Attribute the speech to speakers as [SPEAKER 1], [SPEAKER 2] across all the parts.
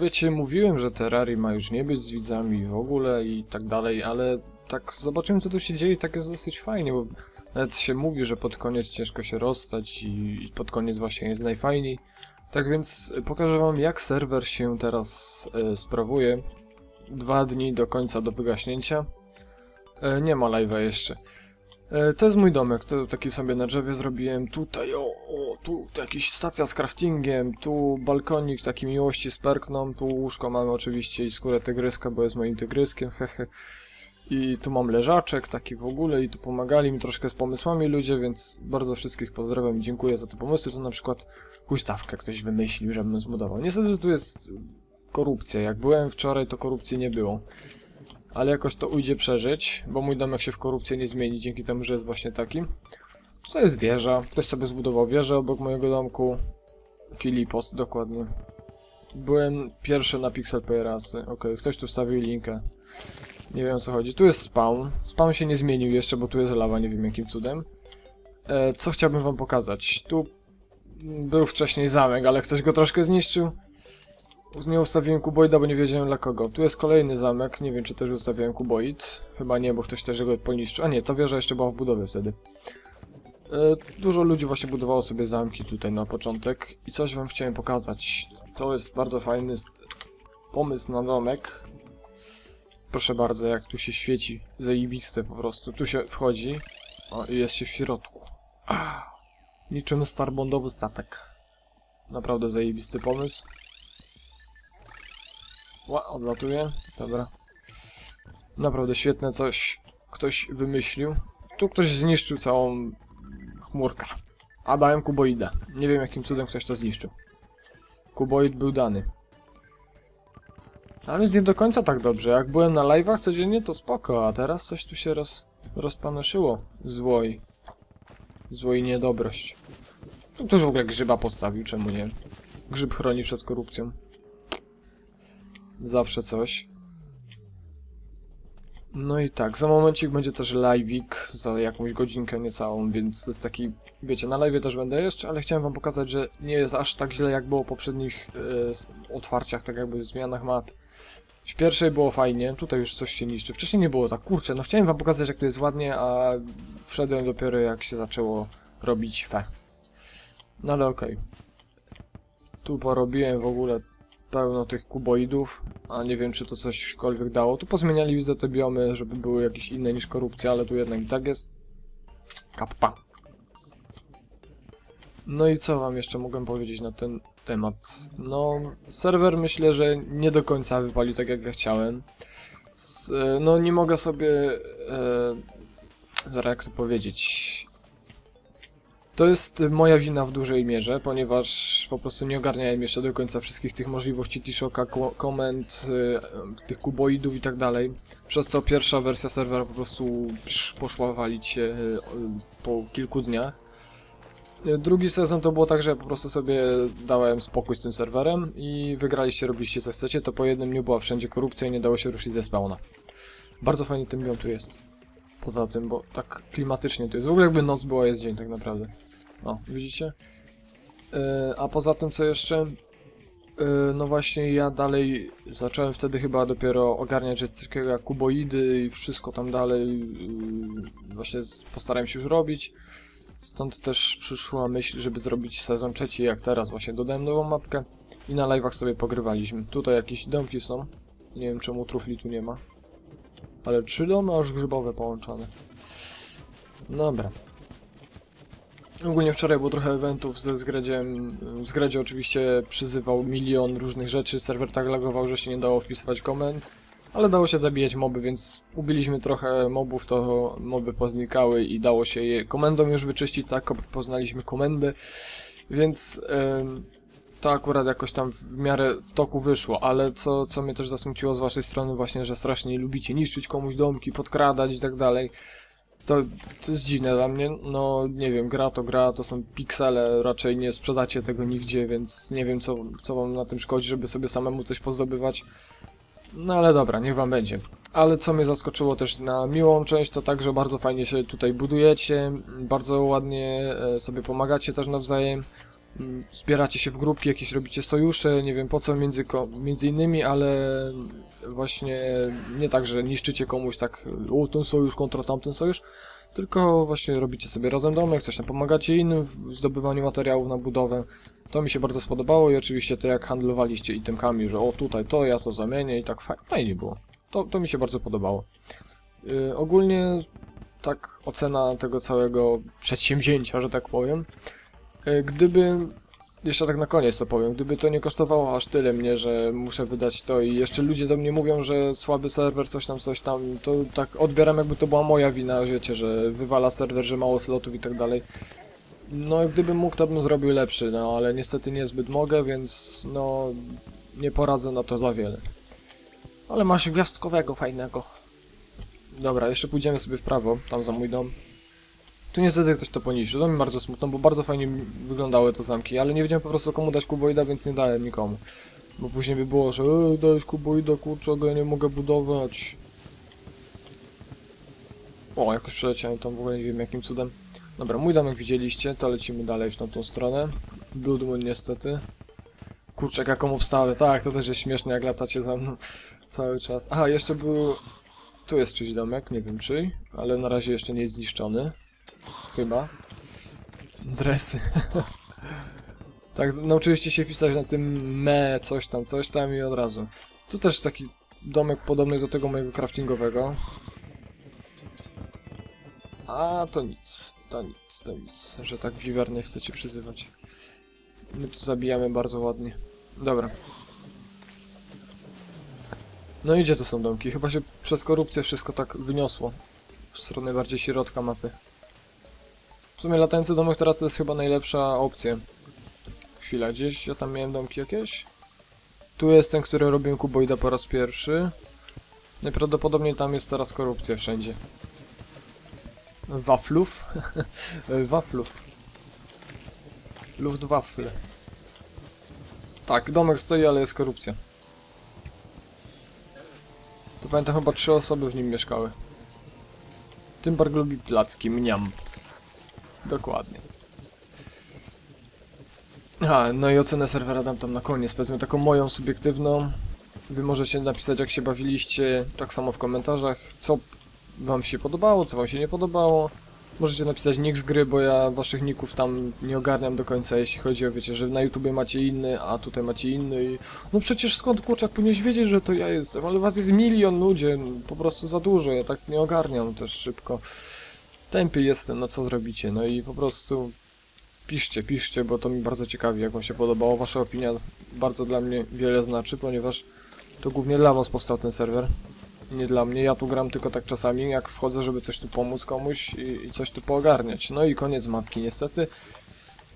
[SPEAKER 1] Wiecie, mówiłem, że Terrarii ma już nie być z widzami w ogóle i tak dalej, ale tak zobaczyłem co tu się dzieje tak jest dosyć fajnie, bo nawet się mówi, że pod koniec ciężko się rozstać i, pod koniec właśnie jest najfajniej. Tak więc pokażę wam jak serwer się teraz e, sprawuje. Dwa dni do końca do wygaśnięcia. E, nie ma live'a jeszcze. E, to jest mój domek, to taki sobie na drzewie zrobiłem. Tutaj, o, tu, jakaś stacja z craftingiem, tu balkonik taki miłości z perkną, tu łóżko mamy oczywiście i skórę tygryska, bo jest moim tygryskiem, hehe. I tu mam leżaczek taki w ogóle i tu pomagali mi troszkę z pomysłami ludzie, więc bardzo wszystkich pozdrawiam i dziękuję za te pomysły. Tu na przykład huśtawkę ktoś wymyślił, żebym zbudował. Niestety tu jest korupcja. Jak byłem wczoraj, to korupcji nie było. Ale jakoś to ujdzie przeżyć, bo mój domek się w korupcję nie zmieni dzięki temu, że jest właśnie taki. Tutaj jest wieża. Ktoś sobie zbudował wieżę obok mojego domku. Filipos, dokładnie. Byłem pierwszy na Pixel Playerasy. Okej, ktoś tu wstawił linkę. Nie wiem o co chodzi. Tu jest spawn. Spawn się nie zmienił jeszcze, bo tu jest lawa, nie wiem jakim cudem. E, co chciałbym wam pokazać? Tu był wcześniej zamek, ale ktoś go troszkę zniszczył. Nie ustawiłem kuboida, bo nie wiedziałem dla kogo. Tu jest kolejny zamek, nie wiem czy też ustawiałem kuboid. Chyba nie, bo ktoś też go poniszczył. A nie, ta wieża jeszcze była w budowie wtedy. E, dużo ludzi właśnie budowało sobie zamki tutaj na początek. I coś wam chciałem pokazać. To jest bardzo fajny pomysł na domek. Proszę bardzo, jak tu się świeci. Zajebiste po prostu. Tu się wchodzi. O, i jest się w środku. Ah, niczym starbondowy statek. Naprawdę zajebisty pomysł. Ła, odlatuje. Dobra. Naprawdę świetne coś ktoś wymyślił. Tu ktoś zniszczył całą chmurkę. A dałem kuboida. Nie wiem jakim cudem ktoś to zniszczył. Kuboid był dany. Ale jest nie do końca tak dobrze. Jak byłem na live'ach codziennie to spoko, a teraz coś tu się roz, rozpanoszyło. Złoj. Złoj niedobrość. Tu ktoś w ogóle grzyba postawił, czemu nie? Grzyb chroni przed korupcją. Zawsze coś. No i tak, za momencik będzie też live'ik, za jakąś godzinkę niecałą, więc to jest taki, wiecie, na live'ie też będę jeszcze, ale chciałem wam pokazać, że nie jest aż tak źle jak było w poprzednich e, otwarciach, tak jakby zmianach map. W pierwszej było fajnie, tutaj już coś się niszczy. Wcześniej nie było tak, kurczę, no chciałem wam pokazać jak to jest ładnie, a wszedłem dopiero jak się zaczęło robić fe. No ale okej. Tu porobiłem w ogóle pełno tych kuboidów, a nie wiem czy to cośkolwiek dało. Tu pozmieniali widzę te biomy, żeby były jakieś inne niż korupcja, ale tu jednak i tak jest. Kappa. No i co wam jeszcze mogę powiedzieć na ten temat? No, serwer myślę, że nie do końca wypalił tak jak ja chciałem. E, no nie mogę sobie... E, zaraz jak to powiedzieć... To jest moja wina w dużej mierze, ponieważ po prostu nie ogarniałem jeszcze do końca wszystkich tych możliwości T-Shocka, ko- komend, y, tych kuboidów i tak dalej. Przez co pierwsza wersja serwera po prostu poszła walić się y, po kilku dniach. Y, Drugi sezon to było tak, że po prostu sobie dałem spokój z tym serwerem i wygraliście, robiliście co chcecie, to po jednym dniu była wszędzie korupcja i nie dało się ruszyć ze spawna. Bardzo fajny ten biom tu jest. Poza tym, bo tak klimatycznie tu jest. W ogóle jakby noc była, jest dzień tak naprawdę. O, widzicie? Yy, a poza tym co jeszcze? Yy, no właśnie ja dalej zacząłem wtedy chyba dopiero ogarniać, że takiego jak kuboidy i wszystko tam dalej yy, właśnie postarałem się już robić. Stąd też przyszła myśl, żeby zrobić sezon trzeci jak teraz właśnie dodałem nową mapkę i na live'ach sobie pogrywaliśmy. Tutaj jakieś domki są. Nie wiem czemu trufli tu nie ma. Ale trzy domy aż grzybowe połączone. Dobra. Ogólnie wczoraj było trochę eventów ze Zgredziem. Zgredzie oczywiście przyzywał milion różnych rzeczy, serwer tak lagował, że się nie dało wpisywać komend. Ale dało się zabijać moby, więc ubiliśmy trochę mobów, to moby poznikały i dało się je komendą już wyczyścić, tak, poznaliśmy komendy. Więc to akurat jakoś tam w miarę w toku wyszło, ale co, co mnie też zasmuciło z waszej strony właśnie, że strasznie lubicie niszczyć komuś domki, podkradać i tak dalej. To, to jest dziwne dla mnie, no nie wiem, gra to gra, to są piksele, raczej nie sprzedacie tego nigdzie, więc nie wiem co, co wam na tym szkodzi, żeby sobie samemu coś pozdobywać. No ale dobra, niech wam będzie. Ale co mnie zaskoczyło też na miłą część, to tak, że bardzo fajnie się tutaj budujecie, bardzo ładnie e, sobie pomagacie też nawzajem. Mm, zbieracie się w grupki, jakieś robicie sojusze, nie wiem po co między, między innymi, ale właśnie nie tak, że niszczycie komuś tak, o ten sojusz kontra tamten sojusz, tylko właśnie robicie sobie razem domek, coś tam pomagacie innym w zdobywaniu materiałów na budowę. To mi się bardzo spodobało i oczywiście to jak handlowaliście itemkami, że o tutaj to, ja to zamienię i tak fa fajnie było. To, to mi się bardzo podobało. Yy, ogólnie tak ocena tego całego przedsięwzięcia, że tak powiem. Yy, gdyby, jeszcze tak na koniec to powiem, gdyby to nie kosztowało aż tyle mnie, że muszę wydać to i jeszcze ludzie do mnie mówią, że słaby serwer, coś tam, coś tam, to tak odbieram jakby to była moja wina, wiecie, że wywala serwer, że mało slotów i tak dalej. No, gdybym mógł, to bym zrobił lepszy, no ale niestety niezbyt mogę, więc no nie poradzę na to za wiele. Ale masz gwiazdkowego fajnego. Dobra, jeszcze pójdziemy sobie w prawo, tam za mój dom. Tu niestety ktoś to poniszczył, to mi bardzo smutno, bo bardzo fajnie wyglądały te zamki, ale nie wiedziałem po prostu komu dać kuboida, więc nie dałem nikomu. Bo później by było, że Ej, dałeś kuboida, kurczę, ja nie mogę budować. O, jakoś przeleciałem tam, w ogóle nie wiem jakim cudem. Dobra, mój domek widzieliście, to lecimy dalej w tą stronę. Blood Moon niestety. Kurczak jaką obstawę, tak, to też jest śmieszne jak latacie za mną cały czas. Aha, jeszcze był... Tu jest czyjś domek, nie wiem czyj, ale na razie jeszcze nie jest zniszczony. Chyba. Dresy. tak, nauczyliście się pisać na tym me, coś tam, coś tam i od razu. Tu też taki domek podobny do tego mojego craftingowego. A to nic, to nic, to nic, że tak wiwernie chcecie przyzywać. My tu zabijamy bardzo ładnie. Dobra. No i gdzie tu są domki? Chyba się przez korupcję wszystko tak wyniosło. W stronę bardziej środka mapy. W sumie latający domek teraz to jest chyba najlepsza opcja. Chwila, gdzieś ja tam miałem domki jakieś? Tu jest ten, który robię kuboida po raz pierwszy. Najprawdopodobniej tam jest teraz korupcja wszędzie. Waflów? Waflów. Luftwaffe. Tak, domek stoi, ale jest korupcja. To pamiętam chyba trzy osoby w nim mieszkały. Tymbark lubi placki, mniam. Dokładnie. A, no i ocenę serwera dam tam na koniec, powiedzmy taką moją subiektywną. Wy możecie napisać jak się bawiliście, tak samo w komentarzach, co wam się podobało, co wam się nie podobało. Możecie napisać nick z gry, bo ja waszych ników tam nie ogarniam do końca, jeśli chodzi o, wiecie, że na YouTubie macie inny, a tutaj macie inny i... No przecież skąd, kurczak, powinieneś wiedzieć, że to ja jestem, ale was jest milion ludzie, po prostu za dużo, ja tak nie ogarniam też szybko. Tępy jestem, no co zrobicie, no i po prostu... Piszcie, piszcie, bo to mi bardzo ciekawi, jak wam się podobało. Wasza opinia bardzo dla mnie wiele znaczy, ponieważ to głównie dla was powstał ten serwer nie dla mnie. Ja tu gram tylko tak czasami, jak wchodzę, żeby coś tu pomóc komuś i, i coś tu poogarniać. No i koniec mapki niestety.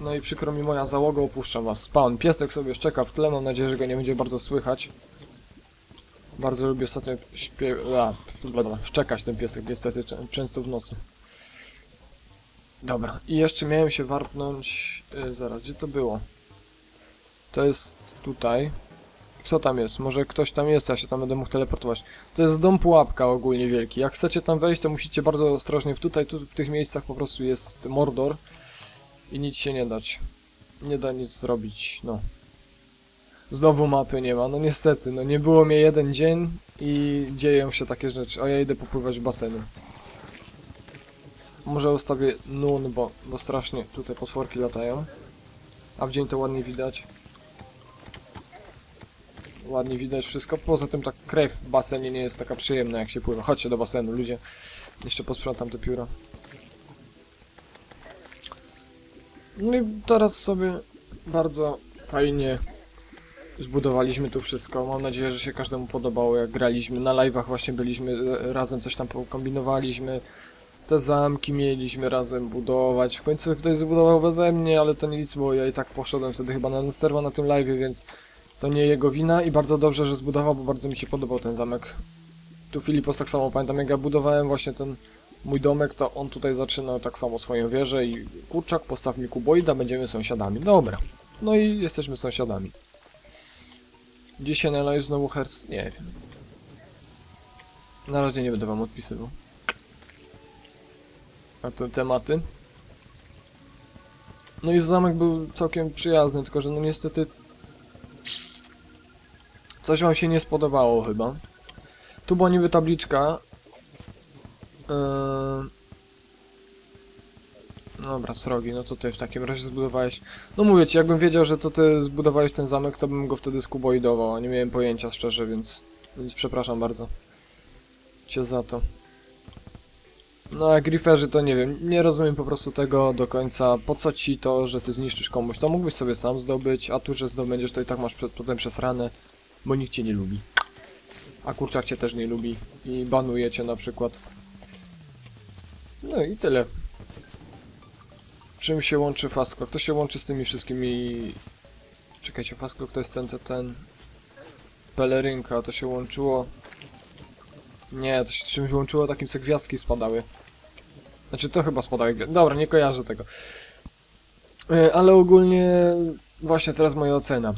[SPEAKER 1] No i przykro mi moja załoga, opuszczam was. Spawn. Piesek sobie szczeka w tle, mam nadzieję, że go nie będzie bardzo słychać. Bardzo lubię ostatnio śpiew... Szczekać ten piesek niestety czę- często w nocy. Dobra, i jeszcze miałem się warpnąć... Yy, zaraz, gdzie to było? To jest tutaj. Kto tam jest? Może ktoś tam jest, ja się tam będę mógł teleportować. To jest dom pułapka ogólnie wielki. Jak chcecie tam wejść, to musicie bardzo ostrożnie. Tutaj, tu w tych miejscach po prostu jest Mordor. I nic się nie dać. Nie da nic zrobić, no. Znowu mapy nie ma, no niestety, no nie było mnie jeden dzień i dzieją się takie rzeczy. A ja idę popływać w basenu. Może ustawię nun, bo, bo strasznie tutaj potworki latają. A w dzień to ładnie widać. Ładnie widać wszystko. Poza tym ta krew w basenie nie jest taka przyjemna jak się pływa. Chodźcie do basenu, ludzie. Jeszcze posprzątam te pióra. No i teraz sobie bardzo fajnie zbudowaliśmy tu wszystko. Mam nadzieję, że się każdemu podobało jak graliśmy. Na live'ach właśnie byliśmy, e, razem coś tam kombinowaliśmy. Te zamki mieliśmy razem budować. W końcu ktoś zbudował beze mnie, ale to nic, bo ja i tak poszedłem wtedy chyba na Lusterwa na tym live'ie, więc to nie jego wina i bardzo dobrze, że zbudował, bo bardzo mi się podobał ten zamek. Tu Filipos tak samo pamiętam, jak ja budowałem właśnie ten mój domek, to on tutaj zaczynał tak samo swoją wieżę i kurczak, postaw mi kuboida, będziemy sąsiadami. Dobra. No i jesteśmy sąsiadami. Dzisiaj na live znowu herc? Nie wiem. Na razie nie będę wam odpisywał. A te tematy? No i zamek był całkiem przyjazny, tylko że no niestety... Coś wam się nie spodobało chyba. Tu była niby tabliczka. Yy... Dobra, srogi, no to ty w takim razie zbudowałeś... No mówię ci, jakbym wiedział, że to ty zbudowałeś ten zamek, to bym go wtedy skuboidował, a nie miałem pojęcia szczerze, więc... Więc przepraszam bardzo. Cię za to. No a griferzy to nie wiem, nie rozumiem po prostu tego do końca. Po co ci to, że ty zniszczysz komuś? To mógłbyś sobie sam zdobyć, a tu, że zdobędziesz, to i tak masz przed- potem przesrane, bo nikt cię nie lubi. A kurczak cię też nie lubi i banuje cię na przykład. No i tyle. Czym się łączy Fastclock? To się łączy z tymi wszystkimi... Czekajcie, Fastclock to jest ten, ten, ten... Pelerynka, to się łączyło... Nie, to się czymś łączyło takim, co gwiazdki spadały. Znaczy, to chyba spadały. Dobra, nie kojarzę tego. E, Ale ogólnie... Właśnie teraz moja ocena.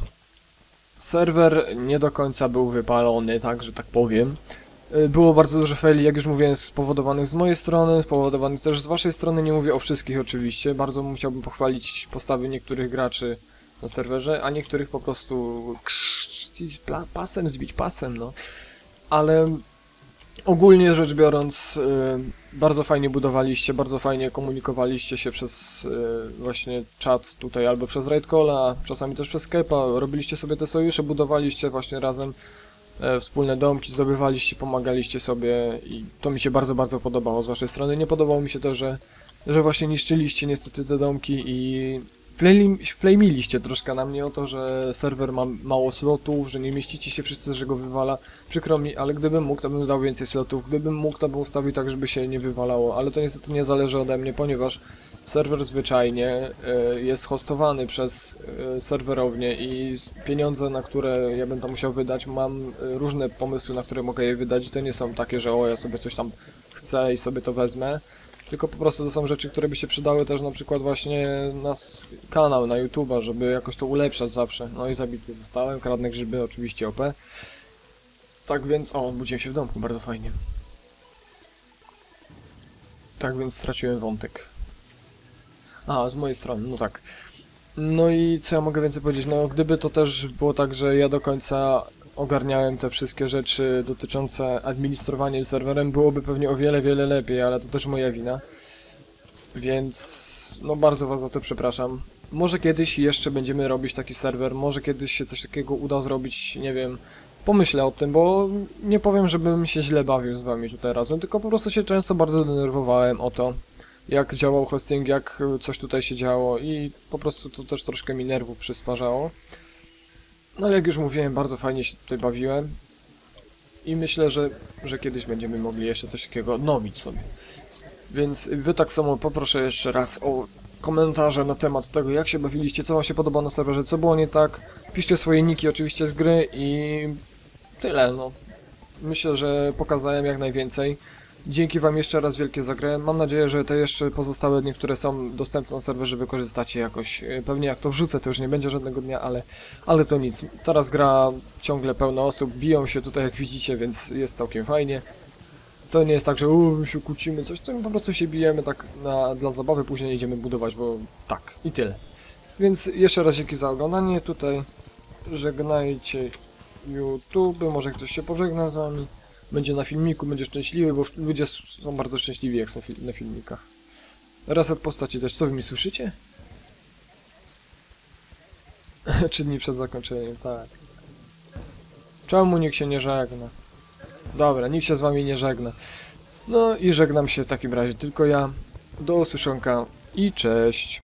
[SPEAKER 1] Serwer nie do końca był wypalony, tak, że tak powiem. Y, Było bardzo dużo faili, jak już mówiłem, spowodowanych z mojej strony, spowodowanych też z waszej strony, nie mówię o wszystkich oczywiście. Bardzo musiałbym pochwalić postawy niektórych graczy na serwerze, a niektórych po prostu pasem zbić, pasem, no. Ale ogólnie rzecz biorąc, y, bardzo fajnie budowaliście, bardzo fajnie komunikowaliście się przez y, właśnie czat tutaj albo przez Raidcalla, czasami też przez Skype'a, robiliście sobie te sojusze, budowaliście właśnie razem e, wspólne domki, zdobywaliście, pomagaliście sobie i to mi się bardzo, bardzo podobało z waszej strony. Nie podobało mi się to, że, że właśnie niszczyliście niestety te domki i flejli- flejmiliście troszkę na mnie o to, że serwer ma mało slotów, że nie mieścicie się wszyscy, że go wywala. Przykro mi, ale gdybym mógł, to bym dał więcej slotów. Gdybym mógł, to bym ustawił tak, żeby się nie wywalało, ale to niestety nie zależy ode mnie, ponieważ serwer zwyczajnie e, jest hostowany przez e, serwerownię i pieniądze, na które ja tam musiał wydać, mam e, różne pomysły, na które mogę je wydać i to nie są takie, że o, ja sobie coś tam chcę i sobie to wezmę, tylko po prostu to są rzeczy, które by się przydały też na przykład właśnie na kanał, na YouTube'a, żeby jakoś to ulepszać zawsze. No i zabity zostałem, kradnę grzyby, oczywiście OP. Tak więc, o, obudziłem się w domku, bardzo fajnie. Tak więc straciłem wątek. A, z mojej strony, no tak. No i co ja mogę więcej powiedzieć? No, gdyby to też było tak, że ja do końca ogarniałem te wszystkie rzeczy dotyczące administrowania serwerem, byłoby pewnie o wiele, wiele lepiej, ale to też moja wina. Więc, no bardzo was za to przepraszam. Może kiedyś jeszcze będziemy robić taki serwer, może kiedyś się coś takiego uda zrobić, nie wiem. Pomyślę o tym, bo nie powiem, żebym się źle bawił z wami tutaj razem, tylko po prostu się często bardzo denerwowałem o to, jak działał hosting, jak coś tutaj się działo i po prostu to też troszkę mi nerwów przysparzało. No ale jak już mówiłem, bardzo fajnie się tutaj bawiłem i myślę, że, że kiedyś będziemy mogli jeszcze coś takiego odnowić sobie. Więc wy tak samo poproszę jeszcze raz o komentarze na temat tego, jak się bawiliście, co wam się podoba na serwerze, co było nie tak. Piszcie swoje niki oczywiście z gry i tyle, no. Myślę, że pokazałem jak najwięcej. Dzięki wam jeszcze raz wielkie za grę. Mam nadzieję, że te jeszcze pozostałe dni, które są dostępne na serwerze wykorzystacie jakoś. E, Pewnie jak to wrzucę, to już nie będzie żadnego dnia, ale, ale to nic. Teraz gra ciągle pełno osób, biją się tutaj jak widzicie, więc jest całkiem fajnie. To nie jest tak, że uuu, się kłócimy, coś, to po prostu się bijemy tak na, dla zabawy, później idziemy budować, bo tak, i tyle. Więc jeszcze raz dzięki za oglądanie, tutaj żegnajcie YouTube, może ktoś się pożegna z wami, będzie na filmiku, będzie szczęśliwy, bo ludzie są bardzo szczęśliwi jak są na filmikach. Reset postaci też, co wy mi słyszycie? Trzy dni przed zakończeniem, tak. Czemu nikt się nie żegna? Dobra, nikt się z wami nie żegna. No i żegnam się w takim razie tylko ja. Do usłyszonka i cześć.